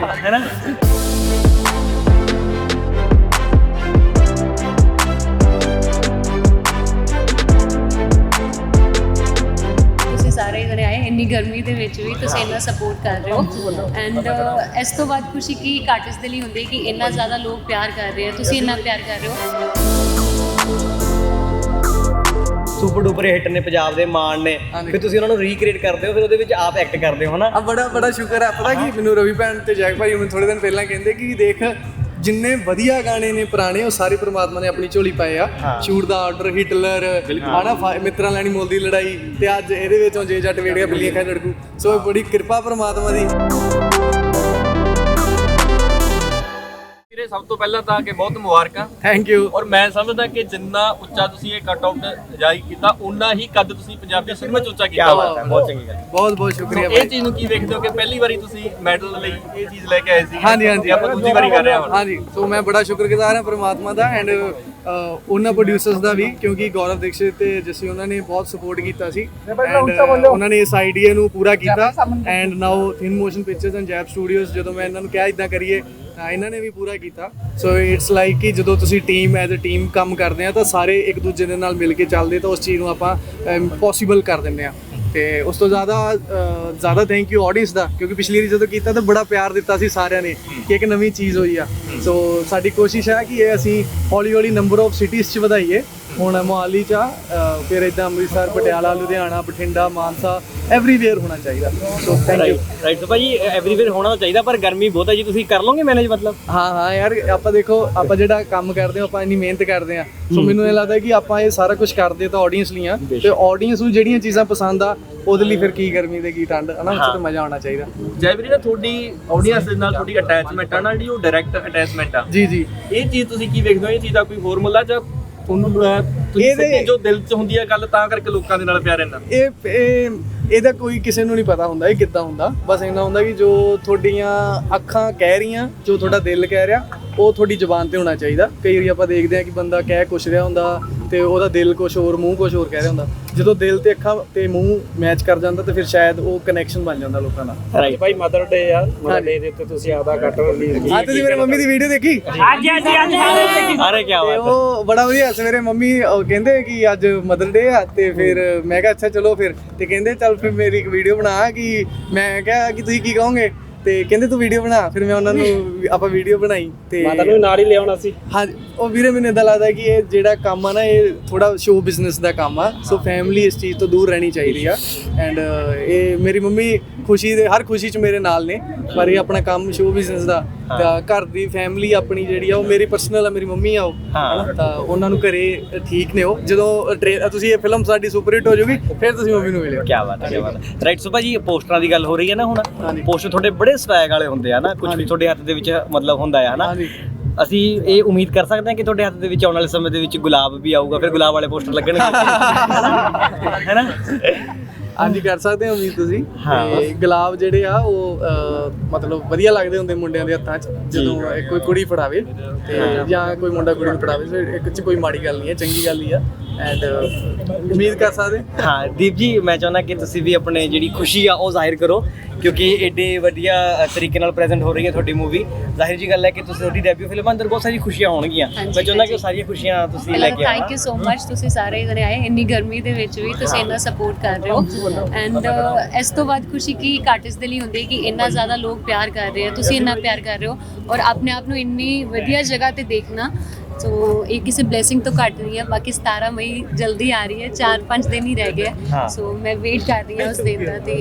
ਹੈਨਾ ਤੁਸੀਂ ਸਾਰੇ ਜਣੇ ਆਏ, ਇੰਨੀ ਗਰਮੀ ਦੇ ਵਿੱਚ ਵੀ ਤੁਸੀਂ ਇੰਨਾ ਸਪੋਰਟ ਕਰ ਰਹੇ ਹੋ। ਐਂਡ ਇਸ ਤੋਂ ਬਾਅਦ ਖੁਸ਼ੀ ਕੀ ਇੱਕ ਆਰਟਿਸਟ ਦੇ ਲਈ ਹੁੰਦੀ ਹੈ ਕਿ ਇੰਨਾ ਜ਼ਿਆਦਾ ਲੋਕ ਪਿਆਰ ਕਰ ਰਹੇ ਆ? ਤੁਸੀਂ ਇੰਨਾ ਪਿਆਰ ਕਰ ਰਹੇ ਹੋ? ਸੁਪਰ ਡੂਪਰ ਹਿੱਟ ਨੇ ਪੰਜਾਬ ਦੇ ਮਾਣ ਨੇ। ਫਿਰ ਤੁਸੀਂ ਉਹਨਾਂ ਨੂੰ ਰੀਕ੍ਰੀਏਟ ਕਰਦੇ ਹੋ ਫਿਰ ਉਹਦੇ ਵਿੱਚ ਆਪ ਐਕਟ ਕਰਦੇ ਹੋ ਹਨਾ? ਆ ਬੜਾ ਬੜਾ ਸ਼ੁਕਰ ਹੈ ਪਤਾ ਕੀ? ਮੈਨੂੰ ਰਵੀ ਭੈਣ ਤੇ ਜੈਕ ਭਾਈ ਮੈਨੂੰ ਥੋੜੇ ਦਿਨ ਪਹਿਲਾਂ ਕਹਿੰਦੇ ਕਿ ਦੇਖ ਜਿੰਨੇ ਵਧੀਆ ਗਾਣੇ ਨੇ ਪੁਰਾਣੇ ਉਹ ਸਾਰੇ ਪ੍ਰਮਾਤਮਾ ਨੇ ਆਪਣੀ ਝੋਲੀ ਪਾਏ ਆ। ਸ਼ੂਟ ਦਾ ਆਰਡਰ ਹਿਟਲਰ ਹਨਾ ਮਿੱਤਰਾਂ ਲੈਣੀ ਮੁੱਲ ਦੀ ਲੜਾਈ ਤੇ ਅੱਜ ਇਹਦੇ ਵਿੱਚੋਂ ਜੇ ਜੱਟ ਵੇੜਿਆ ਬਿੱਲੀਆਂ ਖਾ ਲੜਕੂ। ਸੋ ਬੜੀ ਕਿਰਪਾ ਪ੍ਰਮਾਤਮਾ ਦੀ। ਸਭ ਤੋਂ ਪਹਿਲਾਂ ਤਾਂ ਕਿ ਬਹੁਤ ਮੁਬਾਰਕਾਂ। ਥੈਂਕ ਯੂ ਔਰ ਮੈਂ ਸਮਝਦਾ ਕਿ ਜਿੰਨਾ ਉੱਚਾ ਤੁਸੀਂ ਇਹ ਕੱਟ ਆਊਟ ਜਾਰੀ ਕੀਤਾ ਉਨਾ ਹੀ ਕੱਦ ਤੁਸੀਂ ਪੰਜਾਬੀ ਸਿਨੇਮਾ 'ਚ ਉੱਚਾ ਕੀਤਾ। ਬਹੁਤ ਚੰਗੀ ਗੱਲ। ਬਹੁਤ ਬਹੁਤ ਸ਼ੁਕਰੀਆ ਇਹ ਚੀਜ਼ ਨੂੰ ਕੀ ਵੇਖਦੇ ਹੋ ਕਿ ਪਹਿਲੀ ਵਾਰੀ ਤੁਸੀਂ ਮੈਡਲ ਲਈ ਇਹ ਚੀਜ਼ ਲੈ ਕੇ ਆਏ ਸੀ? ਹਾਂਜੀ ਹਾਂਜੀ। ਤੇ ਆਪਾਂ ਦੂਜੀ ਵਾਰੀ ਕਰ ਰਹੇ ਹਾਂ ਹਾਂਜੀ ਸੋ ਮੈਂ ਬੜਾ ਸ਼ੁਕਰਗੁਜ਼ਾਰ ਹਾਂ ਪ੍ਰਮਾਤਮਾ ਦਾ ਐਂਡ ਉਹਨਾਂ ਪ੍ਰੋਡਿਊਸਰਸ ਦਾ ਵੀ ਕਿਉਂਕਿ ਗੌਰਵ ਦੀਕਸ਼ਿਤ ਤੇ ਜਸੀ ਉਹਨਾਂ ਨੇ ਬਹੁਤ ਸਪੋਰਟ ਕੀਤਾ ਸੀ। ਐਂਡ ਉਹਨਾਂ ਨੇ ਇਸ ਆਈਡੀਆ ਨੂੰ ਪੂਰਾ ਕੀਤਾ। And now Thind motion pictures and ਜੈਪ studios ਜਦੋਂ ਮੈਂ ਇਹਨਾਂ ਨੂੰ ਕਿਹਾ ਇਦਾਂ ਕਰੀਏ ਤਾਂ ਇਹਨਾਂ ਨੇ ਵੀ ਪੂਰਾ ਕੀਤਾ। ਸੋ ਇਟਸ ਲਾਈਕ ਕਿ ਜਦੋਂ ਤੁਸੀਂ ਟੀਮ ਐਜ਼ ਅ ਟੀਮ ਕੰਮ ਕਰਦੇ ਆ, ਤਾਂ ਸਾਰੇ ਇੱਕ ਦੂਜੇ ਦੇ ਨਾਲ ਮਿਲ ਕੇ ਚੱਲਦੇ ਤਾਂ ਉਸ ਚੀਜ਼ ਨੂੰ ਆਪਾਂ ਪੋਸੀਬਲ ਕਰ ਦਿੰਦੇ ਆ। ਤੇ ਉਸ ਤੋਂ ਜ਼ਿਆਦਾ ਜ਼ਿਆਦਾ ਥੈਂਕ ਯੂ ਆਡੀਅנס ਦਾ, ਕਿਉਂਕਿ ਪਿਛਲੀ ਵਾਰੀ ਜਦੋਂ ਕੀਤਾ ਤਾਂ ਬੜਾ ਪਿਆਰ ਦਿੱਤਾ ਸੀ ਸਾਰਿਆਂ ਨੇ ਕਿ ਇੱਕ ਨਵੀਂ ਚੀਜ਼ ਹੋਈ ਆ। ਸੋ ਸਾਡੀ ਕੋਸ਼ਿਸ਼ ਹੈ ਕਿ ਇਹ ਅਸੀਂ ਹੌਲੀ ਹੌਲੀ ਨੰਬਰ ਆਫ ਸਿਟੀਜ਼ 'ਚ ਵਧਾਈਏ। ਹੁਣ ਮੋਹਾਲੀ ਚ ਫਿਰ ਇਦਾਂ ਅੰਮ੍ਰਿਤਸਰ ਪਟਿਆਲਾ ਲੁਧਿਆਣਾ ਬਠਿੰਡਾ ਮਾਨਸਾ ਐਵਰੀਵੇਅਰ ਹੋਣਾ ਚਾਹੀਦਾ। So thank you right so paaji everywhere ਹੋਣਾ ਤਾਂ ਚਾਹੀਦਾ ਪਰ ਗਰਮੀ ਬਹੁਤ ਹੈ ਜੀ ਤੁਸੀਂ ਕਰ ਲਓਗੇ ਮੈਨੇਜ ਮਤਲਬ? ਹਾਂ ਹਾਂ ਯਾਰ ਆਪਾਂ ਦੇਖੋ ਆਪਾਂ ਜਿਹੜਾ ਕੰਮ ਕਰਦੇ ਆਪਾਂ ਇੰਨੀ ਮਿਹਨਤ ਕਰਦੇ ਹਾਂ। ਸੋ ਮੈਨੂੰ ਇਹ ਲੱਗਦਾ ਕਿ ਆਪਾਂ ਇਹ ਸਾਰਾ ਕੁਝ ਕਰਦੇ ਤਾਂ ਆਡੀਅנס ਲਈ ਆ ਤੇ ਆਡੀਅנס ਨੂੰ ਜਿਹੜੀਆਂ ਚੀਜ਼ਾਂ ਪਸੰਦ ਆ ਉਹਦੇ ਲਈ ਫਿਰ ਕੀ ਗਰਮੀ ਦੇ ਕੀ ਠੰਡ ਹਨਾ? ਉਸ ਤੇ ਮਜ਼ਾ ਆਉਣਾ ਚਾਹੀਦਾ। ਜੈਵਰੀ ਨਾ ਤੁਹਾਡੀ ਆਡੀਅנס ਦੇ ਨਾਲ ਤੁਹਾਡੀ ਅਟੈਚਮੈਂਟ ਆ ਨਾ ਜਿਹੜੀ ਉਹ ਡਾਇਰੈਕਟ ਅਟੈਚਮੈਂਟ ਆ। ਜੀ ਜੀ। ਇਹ ਚੀਜ਼ ਤੁਸੀਂ ਕੀ ਵੇਖਦੇ ਹੋ? ਇਹ ਚੀਜ਼ ਦਾ ਕੋਈ ਫਾਰਮੂਲਾ ਜਾਂ ਅਹ, ਤੁਸੀਂ ਸਿੱਧੀ ਜੋ ਦਿਲ 'ਚ ਹੁੰਦੀ ਹੈ ਗੱਲ ਤਾਂ ਕਰਕੇ ਲੋਕਾਂ ਦੇ ਨਾਲ ਪਿਆਰ ਇੰਨਾ। ਇਹ ਇਹ ਇਹਦਾ ਕੋਈ ਕਿਸੇ ਨੂੰ ਨਹੀਂ ਪਤਾ ਹੁੰਦਾ ਇਹ ਕਿੱਦਾਂ ਹੁੰਦਾ। ਬਸ ਇੰਨਾ ਹੁੰਦਾ ਕਿ ਜੋ ਤੁਹਾਡੀਆਂ ਅੱਖਾਂ ਕਹਿ ਰਹੀਆਂ ਜੋ ਤੁਹਾਡਾ ਦਿਲ ਕਹਿ ਰਿਹਾ ਉਹ ਤੁਹਾਡੀ ਜ਼ੁਬਾਨ ਤੇ ਹੋਣਾ ਚਾਹੀਦਾ। ਕਈ ਵਾਰੀ ਆਪਾਂ ਦੇਖਦੇ ਹਾਂ ਕਿ ਬੰਦਾ ਕਹਿ ਕੁਛ ਰਿਹਾ ਹੁੰਦਾ ਤੇ ਉਹਦਾ ਦਿਲ ਕੁਛ ਹੋਰ ਮੂੰਹ ਕੁਛ ਹੋਰ ਕਹਿ ਰਿਹਾ ਹੁੰਦਾ। ਜਦੋਂ ਦਿਲ ਤੇ ਅੱਖਾਂ ਤੇ ਮੂੰਹ ਮੈਚ ਕਰ ਜਾਂਦਾ ਤੇ ਫਿਰ ਸ਼ਾਇਦ ਉਹ ਕਨੈਕਸ਼ਨ ਬਣ ਜਾਂਦਾ ਲੋਕਾਂ ਨਾਲ। ਰਾਈਟ ਭਾਈ ਮਦਰ ਡੇ ਆ ਮਦਰ ਡੇ ਦੇ ਉੱਤੇ ਤੁਸੀਂ ਆਦਾ ਕੱਟ ਰਿਲੀਜ਼ ਅੱਜ ਤੁਸੀਂ ਮੇਰੇ ਮੰਮੀ ਦੀ ਵੀਡੀਓ ਦੇਖੀ? ਅਰੇ ਕੀ ਬਾਤ ਹੈ। ਉਹ ਬੜਾ ਵਧੀਆ ਸਵੇਰੇ ਮੰਮੀ ਉਹ ਕਹਿੰਦੇ ਕਿ ਅੱਜ ਮਦਰ ਡੇ ਆ ਤੇ ਫਿਰ ਮੈਂ ਕਿਹਾ ਅੱਛਾ ਚਲੋ ਫਿਰ। ਤੇ ਕਹਿੰਦੇ ਚੱਲ ਫਿਰ ਮੇਰੀ ਇੱਕ ਵੀਡੀਓ ਬਣਾ ਕਿ ਮੈਂ ਕਿਹਾ ਕਿ ਤੁਸੀਂ ਕੀ ਕਹੋਗੇ? ਤੇ ਕਹਿੰਦੇ ਤੂੰ ਵੀਡੀਓ ਬਣਾ ਫਿਰ ਮੈਂ ਉਹਨਾਂ ਨੂੰ ਆਪਾਂ ਵੀਡੀਓ ਬਣਾਈ ਤੇ ਮਾਤਾ ਨੂੰ ਨਾਲ ਹੀ ਲਿਆਉਣਾ ਸੀ। ਹਾਂ ਉਹ ਵੀਰੇ ਮੈਨੂੰ ਇਦਾਂ ਲੱਗਦਾ ਕਿ ਇਹ ਜਿਹੜਾ ਕੰਮ ਆ ਨਾ ਇਹ ਥੋੜਾ ਸ਼ੋਅ ਬਿਜ਼ਨਸ ਦਾ ਕੰਮ ਆ। ਸੋ ਫੈਮਿਲੀ ਇਸ ਚੀਜ਼ ਤੋਂ ਦੂਰ ਰਹਿਣੀ ਚਾਹੀਦੀ ਆ। ਐਂਡ ਇਹ ਮੇਰੀ ਮੰਮੀ ਖੁਸ਼ੀ ਦੇ ਹਰ ਖੁਸ਼ੀ 'ਚ ਮੇਰੇ ਨਾਲ ਨੇ ਪਰ ਇਹ ਆਪਣਾ ਕੰਮ ਸ਼ੋਅ ਬਿਜ਼ਨਸ ਦਾ ਤਾਂ ਘਰ ਦੀ ਫੈਮਿਲੀ ਆਪਣੀ ਜਿਹੜੀ ਆ ਉਹ ਮੇਰੀ ਪਰਸਨਲ ਆ ਮੇਰੀ ਮੰਮੀ ਆ ਉਹ। ਹਨਾ, ਤਾਂ ਉਹਨਾਂ ਨੂੰ ਘਰੇ ਠੀਕ ਨੇ ਉਹ। ਜਦੋਂ ਟ੍ਰੇ- ਤੁਸੀਂ ਇਹ ਫਿਲਮ ਸਾਡੀ ਸੁਪਰ ਹਿੱਟ ਹੋ ਜਾਊਗੀ ਫਿਰ ਤੁਸੀਂ ਮੰਮੀ ਨੂੰ ਮਿਲਿਓ। ਕੀ ਬਾਤ ਹੈ ਕੀ ਬਾਤ ਹੈ। ਰਾਈਟ ਸੋ ਭਾਜੀ ਪੋਸਟਰਾਂ ਦੀ ਗੱਲ ਹੋ ਰਹੀ ਹੈ ਨਾ ਹੁਣ? ਹਾਂਜੀ। ਪੋਸਟਰ ਤੁਹਾਡੇ ਬੜੇ ਸਵੈਗ ਵਾਲੇ ਹੁੰਦੇ ਆ ਨਾ ਕੁਝ ਵੀ ਤੁਹਾਡੇ ਹੱਥ ਦੇ ਵਿੱਚ ਮਤਲਬ ਹੁੰਦਾ ਹੈ ਹਨਾ? ਹਾਂਜੀ। ਅਸੀਂ ਇਹ ਉਮੀਦ ਕਰ ਸਕਦੇ ਹਾਂ ਕਿ ਤੁਹਾਡੇ ਹੱਥ ਦੇ ਵਿੱਚ ਆਉਣ ਵਾਲੇ ਸਮੇਂ ਦੇ ਵਿੱਚ ਗੁਲਾਬ ਵੀ ਆਊਗਾ ਫਿਰ ਗੁਲਾਬ ਵਾਲੇ ਪੋਸਟਰ ਲੱਗਣਗੇ। ਹੈਨਾ? ਹਾਂਜੀ ਕਰ ਸਕਦੇ ਹੋ ਉਮੀਦ ਤੁਸੀਂ। ਹਾਂ। ਤੇ ਗੁਲਾਬ ਜਿਹੜੇ ਆ ਉਹ ਅਹ, ਮਤਲਬ ਵਧੀਆ ਲੱਗਦੇ ਹੁੰਦੇ ਮੁੰਡਿਆਂ ਦੇ ਹੱਥਾਂ 'ਚ ਜਦੋਂ ਇਹ ਕੋਈ ਕੁੜੀ ਫੜਾਵੇ ਤੇ ਜਾਂ ਕੋਈ ਮੁੰਡਾ ਕੁੜੀ ਨੂੰ ਫੜਾਵੇ ਸੋ ਇੱਕ 'ਚ ਕੋਈ ਮਾੜੀ ਗੱਲ ਨਹੀਂ ਹੈ ਚੰਗੀ ਗੱਲ ਹੀ ਆ। ਐਂਡ ਉਮੀਦ ਕਰ ਸਕਦੇ? ਹਾਂ ਦੀਪ ਜੀ ਮੈਂ ਚਾਹੁੰਦਾ ਕਿ ਤੁਸੀਂ ਵੀ ਆਪਣੇ ਜਿਹੜੀ ਖੁਸ਼ੀ ਆ ਉਹ ਜ਼ਾਹਿਰ ਕਰੋ ਕਿਉਂਕਿ ਏਡੇ ਵਧੀਆ ਤਰੀਕੇ ਨਾਲ ਪ੍ਰੈਜ਼ੈਂਟ ਹੋ ਰਹੀ ਹੈ ਤੁਹਾਡੀ ਮੂਵੀ ਜ਼ਾਹਿਰ ਜੀ ਗੱਲ ਹੈ ਕਿ ਤੁਸੀਂ ਤੁਹਾਡੀ ਡੈਬਿਊ ਫਿਲਮ ਅੰਦਰ ਬਹੁਤ ਸਾਰੀ ਖੁਸ਼ੀਆਂ ਹੋਣਗੀਆਂ। ਮੈਂ ਚਾਹੁੰਦਾ ਕਿ ਉਹ। ਸਾਰੀਆਂ ਖੁਸ਼ੀਆਂ ਤੁਸੀਂ ਲੈ ਕੇ ਥੈਂਕ ਆਓ। ਯੂ ਸੋ ਮਚ ਤੁਸੀਂ ਸਾਰੇ ਜਣੇ ਆਏ ਇੰਨੀ ਗਰਮੀ ਦੇ ਵਿੱਚ ਵੀ ਤੁਸੀਂ ਇੰਨਾ ਸਪੋਰਟ ਕਰ ਰਹੇ ਹੋ। ਐਂਡ ਇਸ ਤੋਂ ਬਾਅਦ ਖੁਸ਼ੀ ਕੀ ਇੱਕ ਆਰਟਿਸਟ ਦੇ ਲਈ ਹੁੰਦੀ ਹੈ ਕਿ ਇੰਨਾ ਜ਼ਿਆਦਾ ਲੋਕ ਪਿਆਰ ਕਰ ਰਹੇ ਆ ਤੁਸੀਂ ਇੰਨਾ ਪਿਆਰ ਕਰ ਰਹੇ ਹੋ ਔਰ ਆਪਣੇ ਆਪ ਨੂੰ ਇੰਨੀ ਵਧੀਆ ਜਗ੍ਹਾ ਤੇ ਦੇਖਣਾ। ਸੋ ਇਹ ਕਿਸੇ ਬਲੇਸਿੰਗ ਤੋਂ ਘੱਟ ਨਹੀਂ ਹੈ ਬਾਕੀ 17 ਮਈ ਜਲਦੀ ਆ ਰਹੀ ਹੈ 4-5 ਦਿਨ ਹੀ ਰਹਿ ਗਏ। ਸੋ ਮੈਂ ਵੇਟ ਕਰ ਰਹੀ ਹਾਂ ਉਸ ਦਿਨ ਦਾ ਤੇ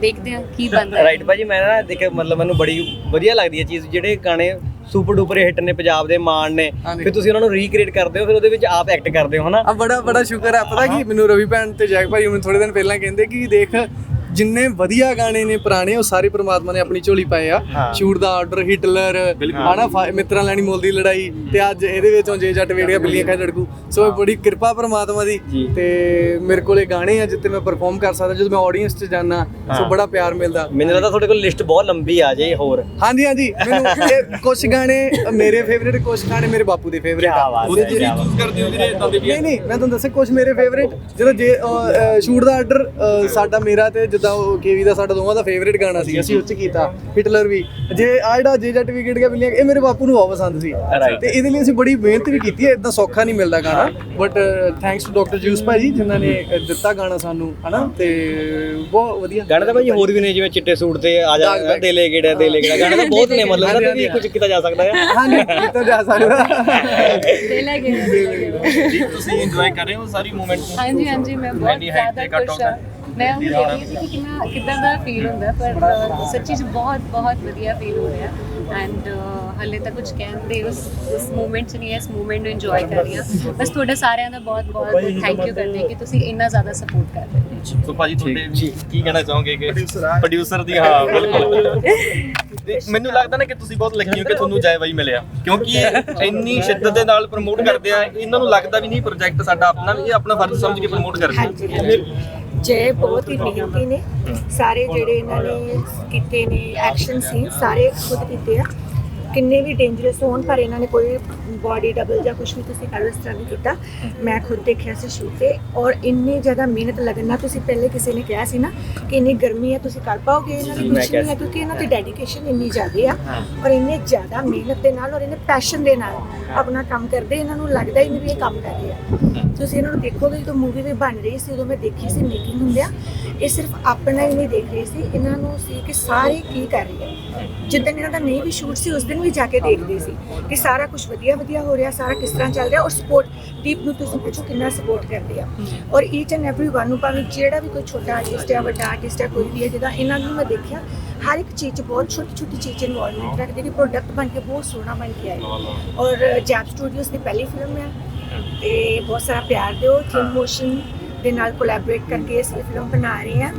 ਦੇਖਦੇ ਹਾਂ ਕੀ ਬਣਦਾ ਹੈ ਰਾਈਟ ਭਾਜੀ ਮੈਂ ਨਾ ਦੇਖ ਮਤਲਬ ਮੈਨੂੰ ਬੜੀ ਵਧੀਆ ਲੱਗਦੀ ਹੈ ਚੀਜ਼ ਜਿਹੜੇ ਗਾਣੇ ਸੁਪਰ ਡੂਪਰ ਹਿੱਟ ਨੇ ਪੰਜਾਬ ਦੇ ਮਾਣ ਨੇ। ਫਿਰ ਤੁਸੀਂ ਉਹਨਾਂ ਨੂੰ ਰੀਕ੍ਰੀਏਟ ਕਰਦੇ ਹੋ ਫਿਰ ਉਹਦੇ ਵਿੱਚ ਆਪ ਐਕਟ ਕਰਦੇ ਹੋ ਹਨਾ ਆ ਬੜਾ ਬੜਾ ਸ਼ੁਕਰ ਹੈ ਪਤਾ ਕੀ ਮੈਨੂੰ ਰਵੀ ਭੈਣ ਤੇ ਜੈਕ ਭਾਈ ਮੈਨੂੰ ਥੋੜੇ ਦਿਨ ਪਹਿਲਾਂ ਕਹਿੰਦੇ ਕਿ ਦੇਖ ਜਿੰਨੇ ਵਧੀਆ ਗਾਣੇ ਨੇ ਪੁਰਾਣੇ ਉਹ ਸਾਰੇ ਪ੍ਰਮਾਤਮਾ ਨੇ ਆਪਣੀ ਝੋਲੀ ਪਾਏ ਆ। ਸ਼ੂਟ ਦਾ ਆਰਡਰ ਹਿਟਲਰ ਫਾ- ਮਿੱਤਰਾਂ ਲੈਣੀ ਮੁੱਲ ਦੀ ਲੜਾਈ ਤੇ ਅੱਜ ਇਹਦੇ ਵਿੱਚੋਂ ਜੇ ਜੱਟ ਵੇੜੀਆਂ ਬਿੱਲੀਆਂ ਖਾ ਲੜਕੂ ਸੋ ਇਹ ਬੜੀ ਕਿਰਪਾ ਪ੍ਰਮਾਤਮਾ ਦੀ ਤੇ ਮੇਰੇ ਕੋਲੇ ਗਾਣੇ ਆ ਜਿੱਤੇ ਮੈਂ ਪਰਫਾਰਮ ਕਰ ਸਕਦਾ ਜਦੋਂ ਮੈਂ ਆਡੀਅנס 'ਚ ਜਾਣਾ ਸੋ ਬੜਾ ਪਿਆਰ ਮਿਲਦਾ। ਮੈਨੂੰ ਲੱਗਦਾ ਤੁਹਾਡੇ ਕੋਲ ਲਿਸਟ ਬਹੁਤ ਲੰਬੀ ਆ ਜੇ ਹੋਰ। ਹਾਂਜੀ ਹਾਂਜੀ। ਮੈਨੂੰ ਕੁਝ ਗਾਣੇ ਮੇਰੇ ਫੇਵਰੇਟ ਕੁਝ ਗਾਣੇ ਮੇਰੇ ਬਾਪੂ ਦੇ ਫੇਵਰੇਟ ਆ। ਉਹਦੇ ਕਿਆ ਚੂਜ਼ ਕਰਦੇ ਹੋ ਵੀਰੇ ਇਦਾਂ ਦੇ ਵੀ ਨਹੀਂ ਨਹੀਂ ਮੈਂ ਤੁਹਾਨੂੰ ਦੱਸਿਆ ਕੁਝ ਮੇਰੇ ਫੇਵਰੇਟ ਜਦੋਂ ਜੇ ਸ਼ੂਟ ਦਾ ਆਰਡਰ ਸਾਡਾ ਮੇਰਾ ਤੇ ਜਿੱਦਾਂ ਉਹ ਕੇਵੀ ਦਾ ਸਾਡਾ ਦੋਵਾਂ ਦਾ ਫੇਵਰੇਟ ਗਾਣਾ ਸੀ। ਅਸੀਂ ਉੱਚ ਕੀਤਾ। ਹਿਟਲਰ ਵੀ। ਜੇ ਆ ਜਿਹੜਾ ਜੇ ਜੱਟ ਵਿਕਟ ਗਿਆ ਬਿੱਲੀਆਂ ਇਹ ਮੇਰੇ ਬਾਪੂ ਨੂੰ ਬਹੁਤ ਪਸੰਦ ਸੀ. ਤੇ ਇਹਦੇ ਲਈ ਅਸੀਂ ਬੜੀ ਮਿਹਨਤ ਵੀ ਕੀਤੀ ਹੈ ਇਦਾਂ ਸੌਖਾ ਨਹੀਂ ਮਿਲਦਾ ਗਾਣਾ। But thanks to doctor Zeus paaji ਜਿਨ੍ਹਾਂ ਨੇ ਦਿੱਤਾ ਗਾਣਾ ਸਾਨੂੰ ਹਨਾ? ਤੇ ਬਹੁਤ ਵਧੀਆ। ਗਾਣੇ ਤਾਂ ਭਾਈ ਹੋਰ ਵੀ ਨੇ ਜਿਵੇਂ ਚਿੱਟੇ ਸੂਟ ਤੇ ਆ ਜਾ। ਦੇ ਲੈ ਗੇੜਾ ਦੇ ਲੈ ਗੇੜਾ। ਗਾਣੇ ਤਾਂ ਬਹੁਤ ਨੇ ਮਤਲਬ ਇਹਨਾਂ ਵੀ ਕੁਝ ਕੀਤਾ ਜਾ ਸਕਦਾ ਹੈ। ਹਾਂਜੀ ਕੀਤਾ ਜਾ ਸਕਦਾ। ਦੇ ਲੈ ਜੀ ਤੁਸੀਂ ਇੰਜੋਏ ਕਰ ਰਹੇ ਹੋ ਸਾਰੀ ਮੂਵਮੈਂਟ ਹਾਂਜੀ ਹਾਂਜੀ ਮੈਂ ਬਹੁਤ ਜ਼ਿਆਦਾ ਖੁਸ਼ ਹਾਂ। ਮੈਂ ਉਹ ਦੇਖ ਰਹੀ ਸੀ ਕਿ ਕਿੰਨਾ ਕਿੱਦਾਂ ਦਾ ਫੀਲ ਹੁੰਦਾ ਪਰ ਸੱਚੀ ਚ ਬਹੁਤ ਬਹੁਤ ਵਧੀਆ ਫੀਲ ਹੋ ਰਿਹਾ। ਐਂਡ ਹਲੇ ਤਾਂ ਕੁਝ ਕਹਿਣ ਦੇ ਉਸ ਉਸ ਮੂਮੈਂਟ 'ਚ ਨਹੀਂ ਇਸ ਮੂਮੈਂਟ ਨੂੰ ਇੰਜੋਏ ਕਰ ਰਹੀ ਹਾਂ। ਬਸ ਤੁਹਾਡਾ ਸਾਰਿਆਂ ਦਾ ਬਹੁਤ ਬਹੁਤ ਥੈਂਕ ਯੂ ਕਰਦੇ ਕਿ ਤੁਸੀਂ ਇੰਨਾ ਜ਼ਿਆਦਾ ਸਪੋਰਟ ਕਰ ਰਹੇ ਹੋ। ਸੋ ਭਾਜੀ ਤੁਹਾਡੇ ਕੀ ਕਹਿਣਾ ਚਾਹੋਗੇ ਕਿ ਪ੍ਰੋਡਿਊਸਰ ਦੀ ਹਾਂ ਬਿਲਕੁਲ। ਮੈਨੂੰ ਲੱਗਦਾ ਨਾ ਕਿ ਤੁਸੀਂ ਬਹੁਤ ਲੱਕੀ ਹੋ ਕਿ ਤੁਹਾਨੂੰ ਜੈ ਬਾਈ ਮਿਲਿਆ। ਕਿਉਂਕਿ ਇਹ ਇੰਨੀ ਸ਼ਿੱਦਤ ਦੇ ਨਾਲ ਪ੍ਰਮੋਟ ਕਰਦੇ ਆ ਇਹਨਾਂ ਨੂੰ ਲੱਗਦਾ ਵੀ ਨਹੀਂ ਪ੍ਰੋਜੈਕਟ ਸਾਡਾ ਆਪਣਾ ਵੀ ਇਹ ਆਪਣਾ ਫਰਜ਼ ਸਮਝ ਕੇ ਪ੍ਰਮੋਟ ਕਰਦੇ ਆ। ਜੈ ਬਹੁਤ ਹੀ ਮਿਹਨਤੀ ਨੇ। ਸਾਰੇ ਜਿਹੜੇ ਇਹਨਾਂ ਨੇ ਕੀਤੇ ਨੇ ਐਕਸ਼ਨ ਸੀ ਸਾਰੇ ਖੁਦ ਕੀਤੇ ਆ। ਕਿੰਨੇ ਵੀ ਡੇਂਜਰਸ ਹੋਣ ਪਰ ਇਹਨਾਂ ਨੇ ਕੋਈ ਬਾਡੀ ਡਬਲ ਜਾਂ ਕੁਝ ਵੀ ਤੁਸੀਂ ਕਰ ਇਸ ਤਰ੍ਹਾਂ ਨਹੀਂ ਕੀਤਾ। ਮੈਂ ਖੁਦ ਦੇਖਿਆ ਸੀ ਸ਼ੂਟ ਤੇ ਔਰ ਇੰਨੀ ਜ਼ਿਆਦਾ ਮਿਹਨਤ ਲੱਗਣ ਨਾਲ ਤੁਸੀਂ ਪਹਿਲੇ ਕਿਸੇ ਨੇ ਕਿਹਾ ਸੀ ਨਾ ਕਿ ਇੰਨੀ ਗਰਮੀ ਹੈ ਤੁਸੀਂ ਕਰ ਪਾਓਗੇ ਇਹਨਾਂ ਦੀ ਕੁਝ ਨਹੀਂ ਹੈ ਕਿਉਂਕਿ ਇਹਨਾਂ ਦੀ ਡੈਡੀਕੇਸ਼ਨ ਇੰਨੀ ਜ਼ਿਆਦਾ ਆ ਔਰ ਇੰਨੇ ਜ਼ਿਆਦਾ ਮਿਹਨਤ ਦੇ ਨਾਲ ਔਰ ਇੰਨੇ ਪੈਸ਼ਨ ਦੇ ਨਾਲ ਆਪਣਾ ਕੰਮ ਕਰਦੇ ਇਹਨਾਂ ਨੂੰ ਲੱਗਦਾ ਹੀ ਨਹੀਂ ਵੀ ਇਹ ਕੰਮ ਕਰ ਰਹੇ। ਆ ਤੁਸੀਂ ਇਹਨਾਂ ਨੂੰ ਦੇਖੋਗੇ ਜਦੋਂ ਮੂਵੀ ਵੀ ਬਣ ਰਹੀ ਸੀ ਉਦੋਂ ਮੈਂ ਦੇਖੀ ਸੀ ਮੇਕਿੰਗ ਹੁੰਦਿਆ। ਇਹ ਸਿਰਫ ਆਪਣਾ ਹੀ ਨਹੀਂ ਦੇਖ ਰਹੇ ਸੀ ਇਹਨਾਂ ਨੂੰ ਸੀ ਕਿ ਸਾਰੇ ਕੀ ਕਰ ਰਹੇ ਆ। ਜਿੱਦਣ ਇਹਨਾਂ ਦਾ ਨਹੀਂ ਵੀ ਸ਼ੂਟ ਸੀ ਉਸ ਦਿਨ ਵੀ ਜਾ ਕੇ ਦੇਖਦੇ ਸੀ ਕਿ ਸਾਰਾ ਕੁਝ ਵਧੀਆ ਵਧੀਆ ਹੋ ਰਿਹਾ, ਸਾਰਾ ਕਿਸ ਤਰ੍ਹਾਂ ਚੱਲ ਰਿਹਾ ਔਰ ਸਪੋਰਟ ਦੀਪ ਨੂੰ ਤੁਸੀਂ ਪੁੱਛੋ ਕਿੰਨਾ ਸਪੋਰਟ ਕਰਦੇ ਆ। ਔਰ ਈਚ ਐਂਡ ਐਵਰੀ ਵਨ ਨੂੰ ਭਾਵੇਂ ਜਿਹੜਾ ਵੀ ਕੋਈ ਛੋਟਾ ਆਰਟਿਸਟ ਹੈ ਵੱਡਾ ਆਰਟਿਸਟ ਹੈ ਕੋਈ ਵੀ ਹੈ ਜਿਹਦਾ ਇਹਨਾਂ ਨੂੰ ਮੈਂ ਦੇਖਿਆ, ਹਰ ਇੱਕ ਚੀਜ਼ 'ਚ ਬਹੁਤ ਛੋਟੀ ਛੋਟੀ ਚੀਜ਼ ਇਨਵੋਲਵਮੈਂਟ ਰੱਖਦੇ ਕਿ ਪ੍ਰੋਡਕਟ ਬਣ ਕੇ ਬਹੁਤ ਸੋਹਣਾ ਬਣ ਕੇ ਆਏ। ਔਰ ਜੈਪ ਸਟੂਡੀਓਜ਼ ਦੀ ਪਹਿਲੀ ਫਿਲਮ ਹੈ ਤੇ ਬਹੁਤ ਸਾਰਾ ਪਿਆਰ ਦਿਓ ਥਿਮ ਦੇ ਨਾਲ ਕੋਲੈਬੋਰੇਟ ਕਰਕੇ ਇਸ ਫਿਲਮ ਬਣਾ ਰਹੇ ਹਾਂ।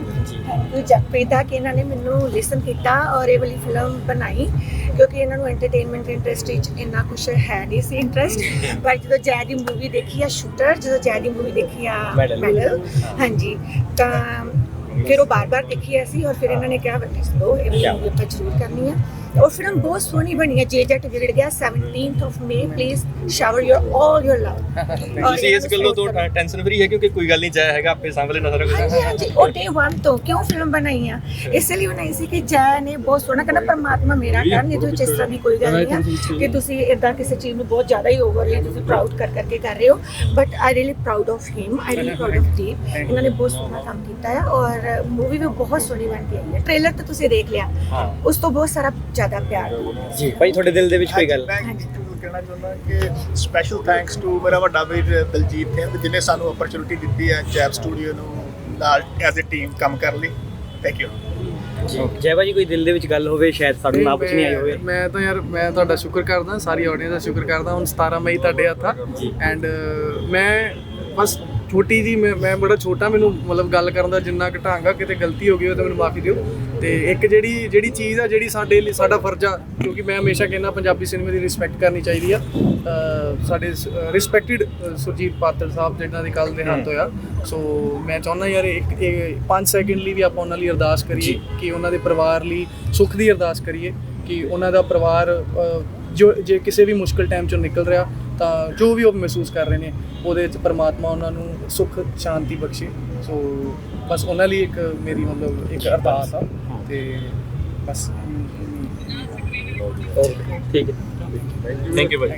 ਥੈਂਕ ਯੂ ਜਗਪ੍ਰੀਤ ਦਾ ਕਿ ਇਹਨਾਂ ਨੇ ਮੈਨੂੰ ਲਿਸਨ ਕੀਤਾ ਔਰ ਇਹ ਵਾਲੀ ਫਿਲਮ ਬਣਾਈ ਕਿਉਂਕਿ ਇਹਨਾਂ ਨੂੰ ਐਂਟਰਟੇਨਮੈਂਟ ਇੰਟਰਸਟ ਵਿੱਚ ਇੰਨਾ ਕੁਝ ਹੈ ਨਹੀਂ ਸੀ ਇੰਟਰਸਟ ਪਰ ਜਦੋਂ ਜੈ ਦੀ ਮੂਵੀ ਦੇਖੀ ਆ ਸ਼ੂਟਰ ਜਦੋਂ ਜੈ ਦੀ ਮੂਵੀ ਦੇਖੀ ਆ। ਮੈਡਲ ਹਾਂਜੀ ਤਾਂ ਫਿਰ ਉਹ ਬਾਰ-ਬਾਰ ਦੇਖੀ ਅਸੀਂ ਔਰ ਫਿਰ ਇਹਨਾਂ ਨੇ ਕਿਹਾ ਬਸ ਲੋ ਇਹ ਆਪਾਂ ਜ਼ਰੂਰ ਕਰਨੀ ਆ। ਔਰ ਫਿਲਮ ਬਹੁਤ ਸੋਹਣੀ ਬਣੀ ਹੈ ਜੇ ਜੱਟ ਵਿਗੜ ਗਿਆ 17th of May please shower your 올 your love ਤੁਸੀਂ ਇਸ ਗੱਲੋਂ ਤੋਂ ਟੈਨਸ਼ਨ ਫਰੀ ਹੈ ਕਿਉਂਕਿ ਕੋਈ ਗੱਲ ਨਹੀਂ ਜੈ ਹੈਗਾ ਆਪੇ ਲੈਣਾ ਸਾਰਾ ਕੁਝ ਹਾਂਜੀ ਹਾਂਜੀ ਉਹ ਡੇ 1 ਤੋਂ ਕਿਉਂ ਫਿਲਮ ਬਣਾਈ ਆ? ਇਸ ਲਈ ਬਣਾਈ ਸੀ ਕਿ ਜੈ ਨੇ ਬਹੁਤ ਸੋਹਣਾ ਕਹਿੰਦਾ ਪਰਮਾਤਮਾ ਮੇਰਾ ਕਰ ਨਹੀਂ ਤੇ ਇਸ ਤਰ੍ਹਾਂ ਦੀ ਕੋਈ ਗੱਲ ਨਹੀਂ ਆ ਕਿ ਤੁਸੀਂ ਇਦਾਂ ਕਿਸੇ ਚੀਜ਼ ਨੂੰ ਬਹੁਤ ਜ਼ਿਆਦਾ ਹੀ ਓਵਰਲੀ ਤੁਸੀਂ ਪ੍ਰਾਊਡ ਕਰ ਕਰਕੇ ਕਰ ਰਹੇ ਹੋ। But I really proud of him I really proud of Deep ਇਹਨਾਂ ਨੇ ਬਹੁਤ ਸੋਹਣਾ ਕੰਮ ਕੀਤਾ ਹੈ ਔਰ ਮੂਵੀ ਵੀ ਬਹੁਤ ਸੋਹਣੀ ਬਣ ਆਈ ਹੈ ਟ੍ਰੇਲਰ ਤਾਂ ਤੁਸੀਂ ਦੇਖ ਲਿਆ। ਉਸ ਤੋਂ ਬਹੁਤ ਸਾਰਾ ਜ਼ਿਆਦਾ ਪਿਆਰ ਜੀ। ਭਾਈ ਤੁਹਾਡੇ ਦਿਲ ਦੇ ਵਿੱਚ ਕੋਈ ਗੱਲ? ਮੈਂ ਜ਼ਰੂਰ ਕਹਿਣਾ ਚਾਹੁੰਦਾ ਕਿ ਸਪੈਸ਼ਲ ਥੈਂਕਸ ਟੂ ਮੇਰਾ ਵੱਡਾ ਵੀਰ ਦਲਜੀਤ ਸਿੰਘ ਜਿਹਨੇ ਸਾਨੂੰ ਓਪਰਚੁਨਿਟੀ ਦਿੱਤੀ ਹੈ ਜੈਬ ਸਟੂਡੀਓ ਨੂੰ ਨਾਲ ਐਜ਼ ਅ ਟੀਮ ਕੰਮ ਕਰਨ ਲਈ। ਥੈਂਕ ਯੂ ਜੈ। ਭਾਜੀ ਕੋਈ ਦਿਲ ਦੇ ਵਿੱਚ ਗੱਲ ਹੋਵੇ ਸ਼ਾਇਦ ਸਾਨੂੰ ਨਾ ਪੁੱਛਣੀ ਆਈ ਹੋਵੇ। ਮੈਂ ਤਾਂ ਯਾਰ ਮੈਂ ਤੁਹਾਡਾ ਸ਼ੁਕਰ ਕਰਦਾ ਸਾਰੀ ਆਡੀਅנס ਦਾ ਸ਼ੁਕਰ ਕਰਦਾ। ਹੁਣ 17 ਮਈ ਤੁਹਾਡੇ ਹੱਥ ਆ। ਐਂਡ ਮੈਂ ਬਸ ਛੋਟੀ ਜੀ ਮੈਂ ਮੈਂ ਬੜਾ ਛੋਟਾ ਮੈਨੂੰ ਮਤਲਬ ਗੱਲ ਕਰਨ ਦਾ ਜਿੰਨਾ ਘਟਾਂਗਾ ਕਿਤੇ ਗਲਤੀ ਹੋ ਗਈ ਹੋ ਤਾਂ ਮੈਨੂੰ ਮਾਫੀ ਦਿਓ। ਤੇ ਇੱਕ ਜਿਹੜੀ ਜਿਹੜੀ ਚੀਜ਼ ਆ ਜਿਹੜੀ ਸਾਡੇ ਲਈ ਸਾਡਾ ਫਰਜ਼ ਆ ਕਿਉਂਕਿ ਮੈਂ ਹਮੇਸ਼ਾ ਕਹਿੰਦਾ ਪੰਜਾਬੀ ਸਿਨੇਮੇ ਦੀ ਰਿਸਪੈਕਟ ਕਰਨੀ ਚਾਹੀਦੀ ਆ। ਸਾਡੇ ਰਿਸਪੈਕਟਿਡ ਸੁਰਜੀਤ ਪਾਤਰ ਸਾਹਿਬ ਜਿਹਨਾਂ ਦੇ ਕੱਲ ਦੇ ਹੱਥ ਹੋਇਆ। ਸੋ ਮੈਂ ਚਾਹੁੰਦਾ ਯਾਰ ਇੱਕ 5 ਸੈਕਿੰਡ ਲਈ ਵੀ ਆਪਾਂ ਉਹਨਾਂ ਲਈ ਅਰਦਾਸ ਕਰੀਏ ਕਿ ਉਹਨਾਂ ਦੇ ਪਰਿਵਾਰ ਲਈ ਸੁੱਖ ਦੀ ਅਰਦਾਸ ਕਰੀਏ ਕਿ ਉਹਨਾਂ ਦਾ ਪਰਿਵਾਰ ਜੋ ਜੇ ਕਿਸੇ ਵੀ ਮੁਸ਼ਕਲ ਟਾਈਮ ਚੋਂ ਨਿਕਲ ਰਿਹਾ, ਤਾਂ ਜੋ ਵੀ ਉਹ ਮਹਿਸੂਸ ਕਰ ਰਹੇ ਨੇ, ਉਹਦੇ ਵਿੱਚ ਪਰਮਾਤਮਾ ਉਹਨਾਂ ਨੂੰ ਸੁੱਖ, ਸ਼ਾਂਤੀ ਬਖਸ਼ੇ। ਸੋ ਬਸ ਉਹਨਾਂ ਲਈ ਇੱਕ ਮੇਰੀ ਮਤਲਬ ਇੱਕ ਅਰਦਾਸ ਆ, ਤੇ ਬਸ। ਠੀਕ ਹੈ। Thank you Bhai